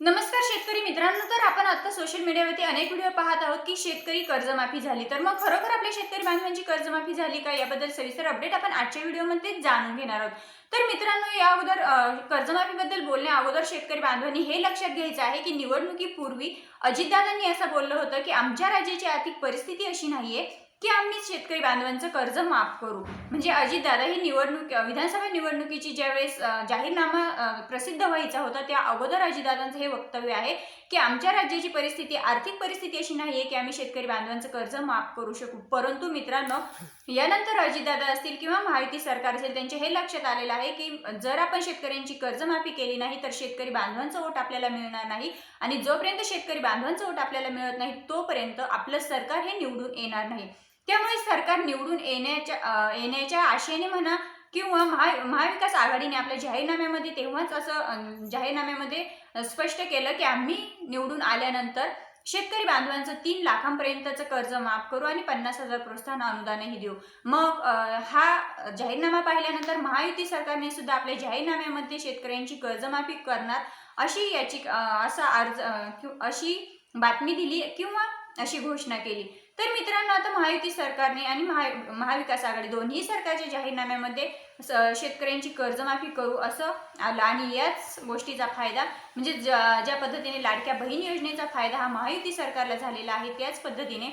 नमस्कार शेतकरी मित्रांनो तर आपण आता सोशल मीडियावरती अनेक व्हिडिओ पाहत आहोत की शेतकरी कर्जमाफी झाली. तर मग खरोखर आपल्या शेतकरी बांधवांची कर्जमाफी झाली का? याबद्दल सविस्तर अपडेट आपण आजच्या व्हिडिओमध्ये जाणून घेणार आहोत. तर मित्रांनो या अगोदर कर्जमाफीबद्दल बोलण्या अगोदर शेतकरी बांधवांनी हे लक्षात घ्यायचं आहे की निवडणुकीपूर्वी अजितदादांनी असं बोललं होतं की आमच्या राज्याची आर्थिक परिस्थिती अशी नाहीये. की आम्ही शेतकरी बांधवांचं कर्ज माफ करू. म्हणजे अजितदादा ही निवडणूक विधानसभा निवडणुकीची ज्यावेळेस जाहीरनामा प्रसिद्ध व्हायचा होता त्या अगोदर अजितदादांचं हे वक्तव्य आहे की आमच्या राज्याची परिस्थिती आर्थिक परिस्थिती अशी नाही आहे की आम्ही शेतकरी बांधवांचं कर्ज माफ करू शकू. परंतु मित्रांनो यानंतर अजितदादा असतील किंवा महायुती सरकार असेल त्यांचे हे लक्षात आलेलं आहे की जर आपण शेतकऱ्यांची कर्जमाफी केली नाही तर शेतकरी बांधवांचं वोट आपल्याला मिळणार नाही आणि जोपर्यंत शेतकरी बांधवांचं वोट आपल्याला मिळत नाही तोपर्यंत आपलं सरकार हे निवडून येणार नाही. त्यामुळे सरकार निवडून येण्याच्या येण्याच्या आशेने म्हणा किंवा महा महाविकास आघाडीने आपल्या जाहीरनाम्यामध्ये तेव्हाच असं जाहीरनाम्यामध्ये स्पष्ट केलं की आम्ही निवडून आल्यानंतर शेतकरी बांधवांचं तीन लाखांपर्यंतचं कर्ज माफ करू आणि पन्नास हजार प्रोत्साहन अनुदानही देऊ. मग हा जाहीरनामा पाहिल्यानंतर महायुती सरकारने सुद्धा आपल्या जाहीरनाम्यामध्ये शेतकऱ्यांची कर्जमाफी करणार अशी याची असा अर्ज अशी बातमी दिली किंवा अशी घोषणा केली. तर मित्रांनो आता महायुती सरकारने आणि महा महाविकास आघाडी दोन्ही सरकारच्या जाहीरनाम्यामध्ये स- शेतकऱ्यांची कर्जमाफी करू असं आलं. आणि याच गोष्टीचा फायदा म्हणजे ज्या ज्या पद्धतीने लाडक्या बहीण योजनेचा फायदा हा महायुती सरकारला झालेला आहे त्याच पद्धतीने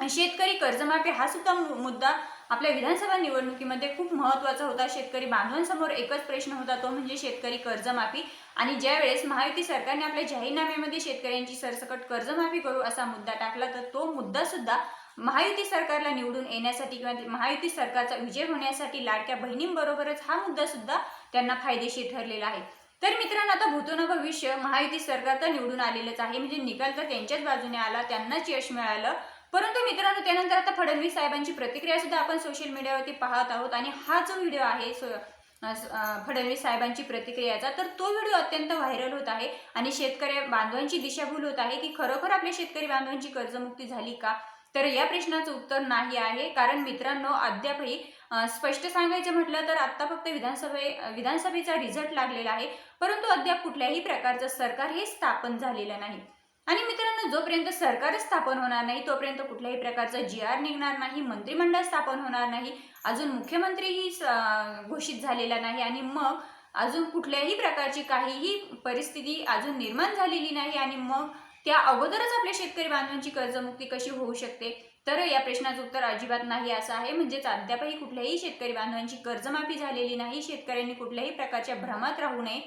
शेतकरी कर्जमाफी हा सुद्धा मु- मुद्दा आपल्या विधानसभा निवडणुकीमध्ये खूप महत्त्वाचा होता. शेतकरी बांधवांसमोर एकच प्रश्न होता तो म्हणजे शेतकरी कर्जमाफी. आणि ज्यावेळेस महायुती सरकारने आपल्या जाहीरनाम्यामध्ये शेतकऱ्यांची सरसकट कर्जमाफी करू असा मुद्दा टाकला तर तो मुद्दा सुद्धा महायुती सरकारला निवडून येण्यासाठी किंवा महायुती सरकारचा विजय होण्यासाठी लाडक्या बहिणींबरोबरच हा मुद्दा सुद्धा त्यांना फायदेशीर ठरलेला आहे. तर मित्रांनो आता भूतोन भविष्य महायुती सरकार तर निवडून आलेलंच आहे. म्हणजे निकाल तर त्यांच्याच बाजूने आला त्यांनाच यश मिळालं. परंतु मित्रांनो त्यानंतर आता फडणवीस साहेबांची प्रतिक्रिया सुद्धा आपण सोशल मीडियावरती पाहत आहोत. आणि हा जो व्हिडिओ आहे सो फडणवीस साहेबांची प्रतिक्रियाचा तर तो व्हिडिओ अत्यंत व्हायरल होत आहे. आणि शेतकरी बांधवांची दिशाभूल होत आहे की खरोखर आपल्या शेतकरी बांधवांची कर्जमुक्ती झाली का? तर या प्रश्नाचं उत्तर नाही आहे. कारण मित्रांनो अद्यापही स्पष्ट सांगायचं म्हटलं तर आत्ता फक्त विधानसभे विधानसभेचा रिझल्ट लागलेला आहे. परंतु अद्याप कुठल्याही प्रकारचं सरकार हे स्थापन झालेलं नाही. आणि मित्रांनो जोपर्यंत सरकार स्थापन होणार नाही तोपर्यंत कुठल्याही प्रकारचं जी आर निघणार नाही मंत्रिमंडळ स्थापन होणार नाही अजून मुख्यमंत्रीही स- घोषित झालेला नाही आणि मग अजून कुठल्याही प्रकारची काहीही परिस्थिती अजून निर्माण झालेली नाही आणि मग त्या अगोदरच आपल्या शेतकरी बांधवांची कर्जमुक्ती कशी होऊ शकते? तर या प्रश्नाचं उत्तर अजिबात नाही असं आहे. म्हणजेच अद्यापही कुठल्याही शेतकरी बांधवांची कर्जमाफी झालेली नाही. शेतकऱ्यांनी कुठल्याही प्रकारच्या भ्रमात राहू नये.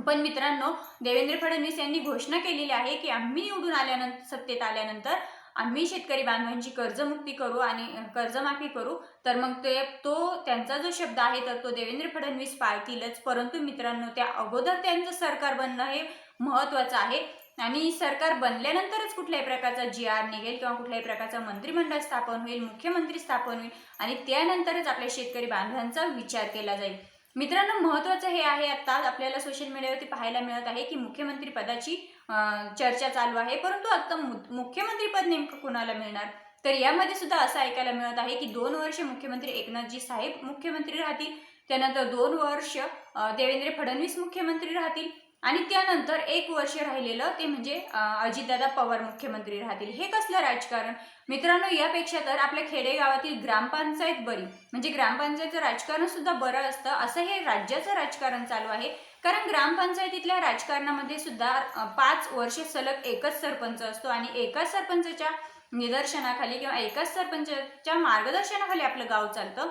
पण मित्रांनो देवेंद्र फडणवीस यांनी घोषणा केलेली आहे की आम्ही निवडून आल्यानंतर सत्तेत आल्यानंतर आम्ही शेतकरी बांधवांची कर्जमुक्ती करू आणि कर्जमाफी करू. तर मग ते तो त्यांचा जो शब्द आहे तर तो देवेंद्र फडणवीस पाळतीलच. परंतु मित्रांनो त्या अगोदर त्यांचं सरकार बनणं हे महत्त्वाचं आहे. आणि सरकार बनल्यानंतरच कुठल्याही प्रकारचा जी आर निघेल किंवा कुठल्याही प्रकारचं मंत्रिमंडळ स्थापन होईल मुख्यमंत्री स्थापन होईल आणि त्यानंतरच आपल्या शेतकरी बांधवांचा विचार केला जाईल. मित्रांनो महत्त्वाचं हे आहे आता आपल्याला सोशल मीडियावरती पाहायला मिळत आहे की मुख्यमंत्री पदाची चर्चा चालू आहे. परंतु आता मु- मुख्यमंत्रीपद नेमकं कोणाला मिळणार? तर यामध्ये सुद्धा असं ऐकायला मिळत आहे की दोन वर्ष मुख्यमंत्री एकनाथजी साहेब मुख्यमंत्री राहतील. त्यानंतर दोन वर्ष देवेंद्र फडणवीस मुख्यमंत्री राहतील. आणि त्यानंतर एक वर्ष राहिलेलं ते म्हणजे अजितदादा पवार मुख्यमंत्री राहतील. हे कसलं राजकारण? मित्रांनो यापेक्षा तर आपल्या खेडेगावातील ग्रामपंचायत बरी. म्हणजे ग्रामपंचायतचं राजकारण सुद्धा बरं असतं. असं हे राज्याचं राजकारण चालू आहे. कारण ग्रामपंचायतीतल्या राजकारणामध्ये सुद्धा पाच वर्ष सलग एकच सरपंच असतो आणि एकाच सरपंचाच्या निदर्शनाखाली किंवा एकाच सरपंचाच्या मार्गदर्शनाखाली आपलं गाव चालतं.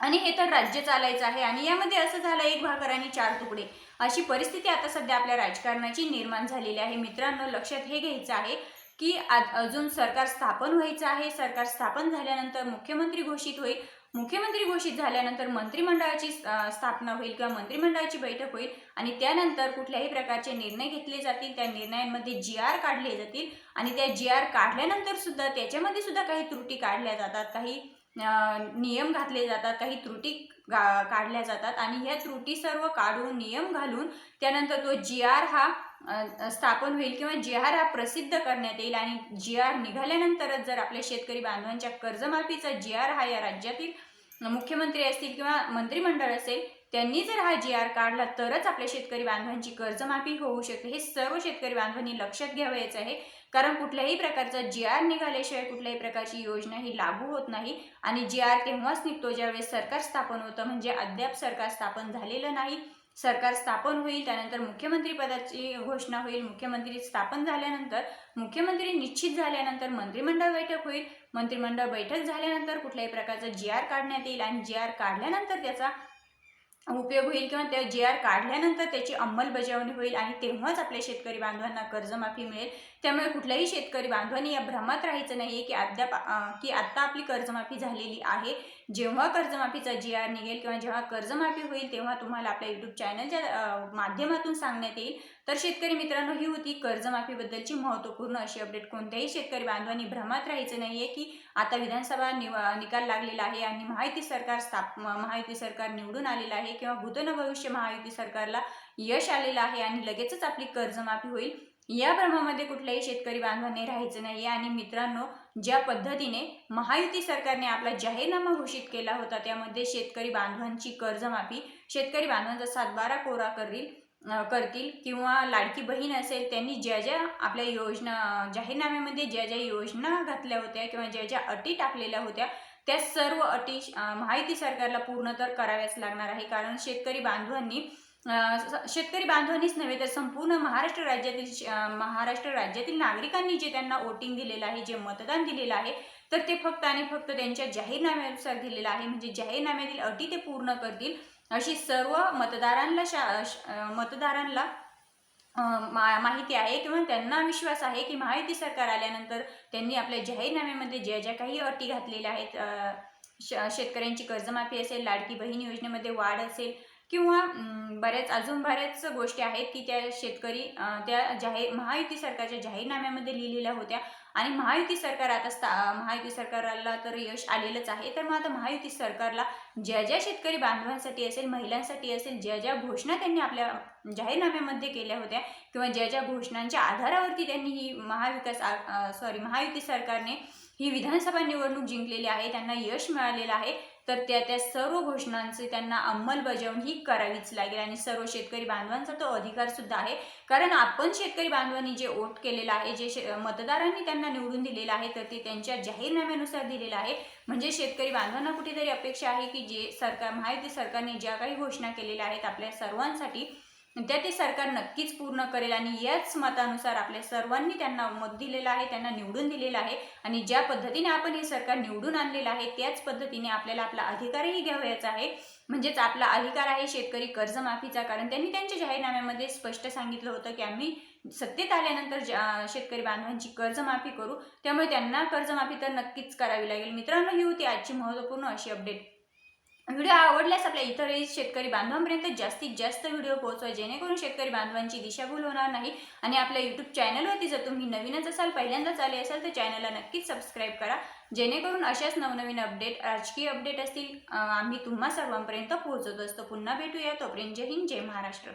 आणि हे तर राज्य चालायचं आहे. आणि यामध्ये असं झालं एक भाकर आणि चार तुकडे. अशी परिस्थिती आता सध्या आपल्या राजकारणाची निर्माण झालेली आहे. मित्रांनो लक्षात हे घ्यायचं आहे की आज अजून सरकार स्थापन व्हायचं आहे. सरकार स्थापन झाल्यानंतर मुख्यमंत्री घोषित होईल. मुख्यमंत्री घोषित झाल्यानंतर मंत्रिमंडळाची स्थापना होईल किंवा मंत्रिमंडळाची बैठक होईल. आणि त्यानंतर कुठल्याही प्रकारचे निर्णय घेतले जातील. त्या निर्णयांमध्ये जी आर काढले जातील. आणि त्या जी आर काढल्यानंतर सुद्धा त्याच्यामध्ये सुद्धा काही त्रुटी काढल्या जातात. काही नियम घातले जातात काही त्रुटी गा- काढल्या जातात आणि ह्या त्रुटी सर्व काढून नियम घालून त्यानंतर तो जी आर हा स्थापन होईल किंवा जी आर हा प्रसिद्ध करण्यात येईल आणि जी आर निघाल्यानंतरच जर आपल्या शेतकरी बांधवांच्या कर्जमाफीचा जी आर हा या राज्यातील मुख्यमंत्री असतील किंवा मंत्रिमंडळ असेल त्यांनी जर हा जी आर काढला तरच आपल्या शेतकरी बांधवांची कर्जमाफी होऊ शकते. हे सर्व शेतकरी बांधवांनी लक्षात घ्यावयाचं आहे. कारण कुठल्याही प्रकारचा जी आर निघाल्याशिवाय कुठल्याही प्रकारची योजना ही लागू होत नाही. आणि जी आर तेव्हाच निघतो ज्यावेळेस सरकार स्थापन होतं. म्हणजे अद्याप सरकार स्थापन झालेलं नाही. सरकार स्थापन होईल त्यानंतर मुख्यमंत्री पदाची घोषणा होईल. मुख्यमंत्री स्थापन झाल्यानंतर मुख्यमंत्री निश्चित झाल्यानंतर मंत्रिमंडळ बैठक होईल. मंत्रिमंडळ बैठक झाल्यानंतर कुठल्याही प्रकारचा जी आर काढण्यात येईल. आणि जी आर काढल्यानंतर त्याचा उपयोग होईल किंवा त्या जी आर काढल्यानंतर त्याची अंमलबजावणी होईल आणि तेव्हाच आपल्या शेतकरी बांधवांना कर्जमाफी मिळेल. त्यामुळे कुठल्याही शेतकरी बांधवांनी या भ्रमात राहायचं नाही आहे की अद्याप की आत्ता आपली कर्जमाफी झालेली आहे. जेव्हा कर्जमाफीचा जी आर निघेल किंवा जेव्हा कर्जमाफी होईल तेव्हा तुम्हाला आपल्या यूट्यूब चॅनलच्या माध्यमातून सांगण्यात येईल. तर शेतकरी मित्रांनो ही होती कर्जमाफीबद्दलची महत्त्वपूर्ण अशी अपडेट कोणत्याही शेतकरी बांधवांनी भ्रमात राहायचं नाही आहे की आता विधानसभा निव निकाल लागलेला आहे आणि महायुती सरकार स्थाप महायुती सरकार निवडून आलेलं आहे किंवा भूतन भविष्य महायुती सरकारला यश आलेलं आहे आणि लगेचच आपली कर्जमाफी होईल या भ्रमामध्ये कुठल्याही शेतकरी बांधवांनी राहायचं नाही आहे आणि मित्रांनो ज्या पद्धतीने महायुती सरकारने आपला जाहीरनामा घोषित केला होता त्यामध्ये शेतकरी बांधवांची कर्जमाफी शेतकरी बांधवांचा सातबारा कोरा करील करतील किंवा लाडकी बहीण असेल त्यांनी ज्या ज्या आपल्या योजना जाहीरनाम्यामध्ये ज्या ज्या योजना घातल्या होत्या किंवा ज्या ज्या अटी टाकलेल्या होत्या त्या सर्व अटी माहिती सरकारला पूर्ण तर कराव्याच लागणार आहे. कारण शेतकरी बांधवांनी शेतकरी बांधवांनीच नव्हे तर संपूर्ण महाराष्ट्र राज्यातील श- महाराष्ट्र राज्यातील नागरिकांनी जे त्यांना वोटिंग दिलेलं आहे जे मतदान दिलेलं आहे तर ते फक्त आणि फक्त त्यांच्या जाहीरनाम्यानुसार दिलेलं आहे. म्हणजे जाहीरनाम्यातील अटी ते पूर्ण करतील. अशी सर्व मतदारांना शा श- मतदारांना मा माहिती आहे किंवा त्यांना विश्वास आहे की महायुती सरकार आल्यानंतर त्यांनी आपल्या जाहीरनाम्यामध्ये ज्या ज्या काही अटी घातलेल्या आहेत श शेतकऱ्यांची कर्जमाफी असेल लाडकी बहीण योजनेमध्ये वाढ असेल किंवा बऱ्याच अजून बऱ्याच गोष्टी आहेत की त्या शेतकरी त्या जाहीर महायुती सरकारच्या जाहीरनाम्यामध्ये लिहिलेल्या होत्या. आणि महायुती सरकार आता स्था महायुती सरकारला तर यश आलेलंच आहे. तर मग आता महायुती सरकारला ज्या ज्या शेतकरी बांधवांसाठी असेल महिलांसाठी असेल ज्या ज्या घोषणा त्यांनी आपल्या जाहीरनाम्यामध्ये केल्या होत्या किंवा ज्या ज्या घोषणांच्या आधारावरती त्यांनी ही महाविकास सॉरी महायुती सरकारने ही विधानसभा निवडणूक जिंकलेली आहे त्यांना यश मिळालेलं आहे तर त्या त्या सर्व घोषणांचे त्यांना अंमलबजावणी ही करावीच लागेल. आणि सर्व शेतकरी बांधवांचा तो अधिकार सुद्धा आहे. कारण आपण शेतकरी बांधवांनी जे वोट केलेलं आहे जे शे मतदारांनी त्यांना निवडून दिलेलं आहे तर ते त्यांच्या जाहीरनाम्यानुसार दिलेलं आहे. म्हणजे शेतकरी बांधवांना कुठेतरी अपेक्षा आहे की जे सरकार महायुती सरकारने ज्या काही घोषणा केलेल्या आहेत आपल्या सर्वांसाठी त्या ते सरकार नक्कीच पूर्ण करेल आणि याच मतानुसार आपल्या सर्वांनी त्यांना मत दिलेलं आहे त्यांना निवडून दिलेलं आहे आणि ज्या पद्धतीने आपण हे सरकार निवडून आणलेलं आहे त्याच पद्धतीने आपल्याला आपला अधिकारही घ्यावयाचा आहे. म्हणजेच आपला अधिकार आहे शेतकरी कर्जमाफीचा कारण त्यांनी त्यांच्या जाहीरनाम्यामध्ये स्पष्ट सांगितलं होतं की आम्ही सत्तेत आल्यानंतर ज्या- शेतकरी बांधवांची कर्जमाफी करू. त्यामुळे त्यांना कर्जमाफी तर नक्कीच करावी लागेल. मित्रांनो ही होती आजची महत्त्वपूर्ण अशी अपडेट व्हिडिओ आवडल्यास आपल्या इतरही शेतकरी बांधवांपर्यंत जास्तीत जास्त व्हिडिओ पोहोचवा जेणेकरून शेतकरी बांधवांची दिशाभूल होणार नाही. आणि आपल्या यूट्यूब चॅनलवरती जर तुम्ही नवीनच असाल पहिल्यांदाच आले असाल तर चॅनलला नक्कीच सबस्क्राईब करा. जेणेकरून अशाच नवनवीन अपडेट राजकीय अपडेट असतील. आम्ही तुम्हा सर्वांपर्यंत पोहोचत असतो. पुन्हा भेटूया तोपर्यंत जय हिंद जय महाराष्ट्र.